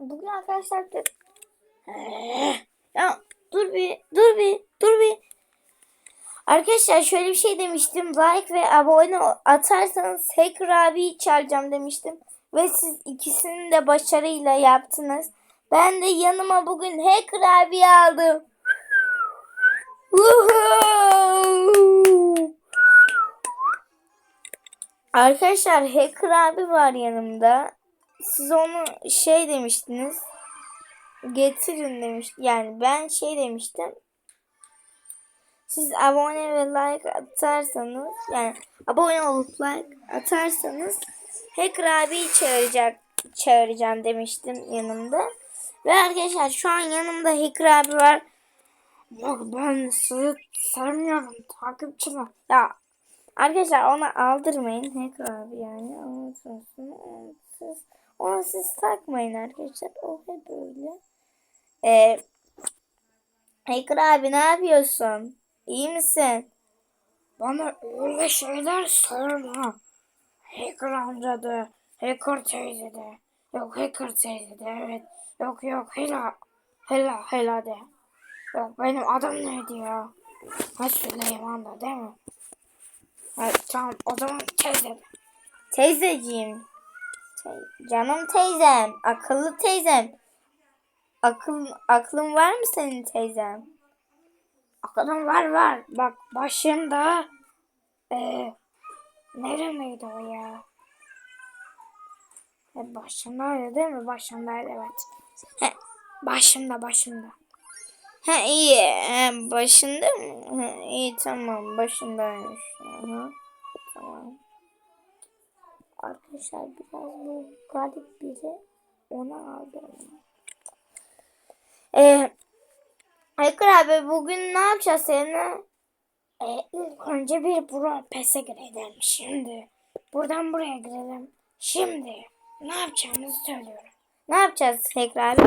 bugün arkadaşlar da... ya dur bir dur bir dur bir. Arkadaşlar şöyle bir şey demiştim. Like ve abone atarsanız Hacker abiyi çağıracağım demiştim. Ve siz ikisini de başarıyla yaptınız. Ben de yanıma bugün Hacker abiyi aldım. Arkadaşlar Hacker abi var yanımda. Siz onu şey demiştiniz. Getirin demiş. Yani ben şey demiştim. Siz abone ve like atarsanız yani abone olup like atarsanız Hacker abiyi çağıracak çağıracağım demiştim yanımda. Ve arkadaşlar şu an yanımda Hacker abi var. Yok ben sizi sevmiyorum takipçiler. Ya arkadaşlar ona aldırmayın Hacker abi yani. Siz, onu siz takmayın arkadaşlar. O hep öyle. Ee, Hacker abi ne yapıyorsun? İyi misin? Bana öyle şeyler sorma. Hacker amca da, hacker teyze de. Yok hacker teyze de evet. Yok yok hela. Hela hela de. Yok benim adım neydi ya? Ha Süleyman da değil mi? Ha, tamam o zaman teyze. Teyzeciğim. Te- canım teyzem. Akıllı teyzem. Akıl, aklın var mı senin teyzem? Aklım var var. Bak başında eee neremeydi o ya? E, başındaydı değil mi? Başındaydı evet. He, başımda başımda. Ha iyi. Ha, başında mı? Ha, iyi tamam. Başındaymış. Aha. Tamam. Arkadaşlar biraz bu garip biri onu aldım. Ee, Hacker abi bugün ne yapacağız seninle? E, ilk önce bir bro pese girelim şimdi. Buradan buraya girelim. Şimdi ne yapacağımızı söylüyorum. Ne yapacağız abi?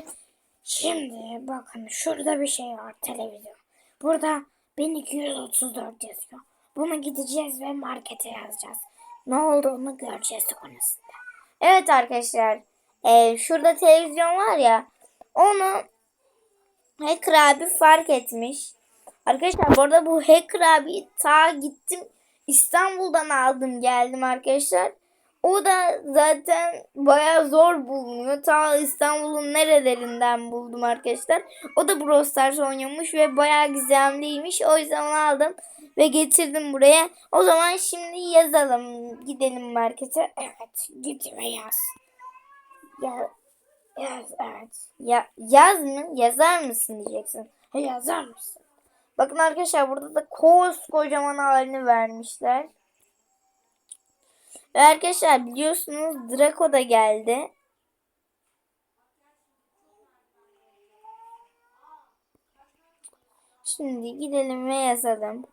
Şimdi bakın şurada bir şey var televizyon. Burada 1234 yazıyor. Bunu gideceğiz ve markete yazacağız. Ne olduğunu göreceğiz sonrasında. Evet arkadaşlar. ee, şurada televizyon var ya. Onu Hacker abi fark etmiş. Arkadaşlar bu arada bu Hacker abi ta gittim İstanbul'dan aldım geldim arkadaşlar. O da zaten baya zor bulunuyor. Ta İstanbul'un nerelerinden buldum arkadaşlar. O da Brawl Stars oynuyormuş ve baya gizemliymiş. O yüzden onu aldım ve getirdim buraya. O zaman şimdi yazalım. Gidelim markete. Evet git ve yaz. Ya, yaz evet. Ya yaz mı? Yazar mısın diyeceksin. Ha, yazar mısın? Bakın arkadaşlar burada da koskocaman halini vermişler. Ve arkadaşlar biliyorsunuz Draco da geldi. Şimdi gidelim ve yazalım.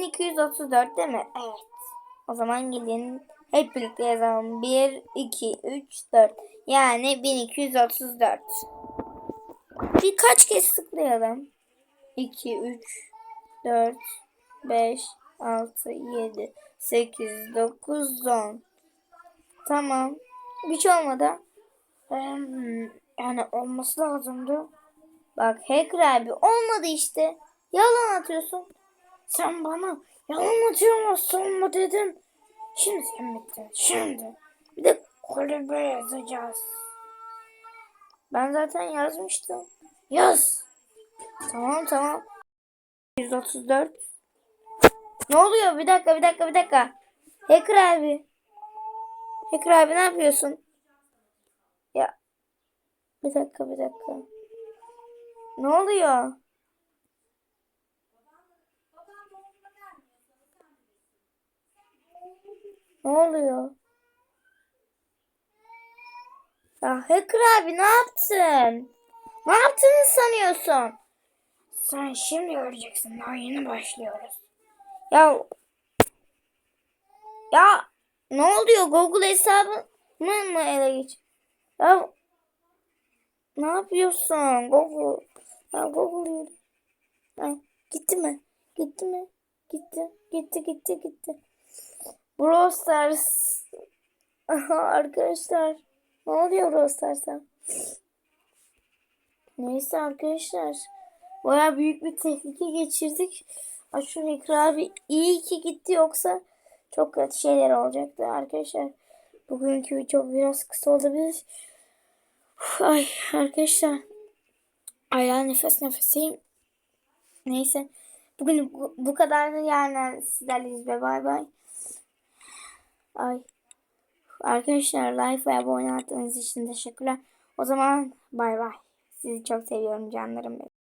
1234 değil mi? Evet. O zaman gelin hep birlikte yazalım. 1, 2, 3, 4. Yani 1234. Birkaç kez tıklayalım. 2, 3, 4, 5, 6, 7, 8, 9, 10. Tamam. Şey olmadı. Yani olması lazımdı. Bak Hacker abi olmadı işte. Yalan atıyorsun. Sen bana yalan atıyor musun mu dedin. Şimdi sen bittin. Şimdi. Bir de kulübe yazacağız. Ben zaten yazmıştım. Yaz. Tamam tamam. 134. Ne oluyor? Bir dakika bir dakika bir dakika. Hacker abi. Hacker abi ne yapıyorsun? Ya. Bir dakika bir dakika. Ne oluyor? Ne oluyor? Ya Hacker abi ne yaptın? Ne yaptığını sanıyorsun? Sen şimdi göreceksin. Daha yeni başlıyoruz. Ya ya ne oluyor? Google hesabı mı ele geç? Ya ne yapıyorsun? Google. Ya Google. Ha, gitti mi? Gitti mi? Gitti. Gitti gitti gitti. Brawl Stars Aha, arkadaşlar. Ne oluyor Rostars'a? Neyse arkadaşlar. Baya büyük bir tehlike geçirdik. Ay şu Hacker abi iyi ki gitti yoksa çok kötü şeyler olacaktı arkadaşlar. Bugünkü video biraz kısa olabilir. Ay arkadaşlar. Aya nefes nefeseyim. Neyse. Bugün bu, bu kadar da yani sizlerleyiz ve bay bay. Ay. Arkadaşlar like ve abone olduğunuz için teşekkürler. O zaman bay bay. Sizi çok seviyorum canlarım benim.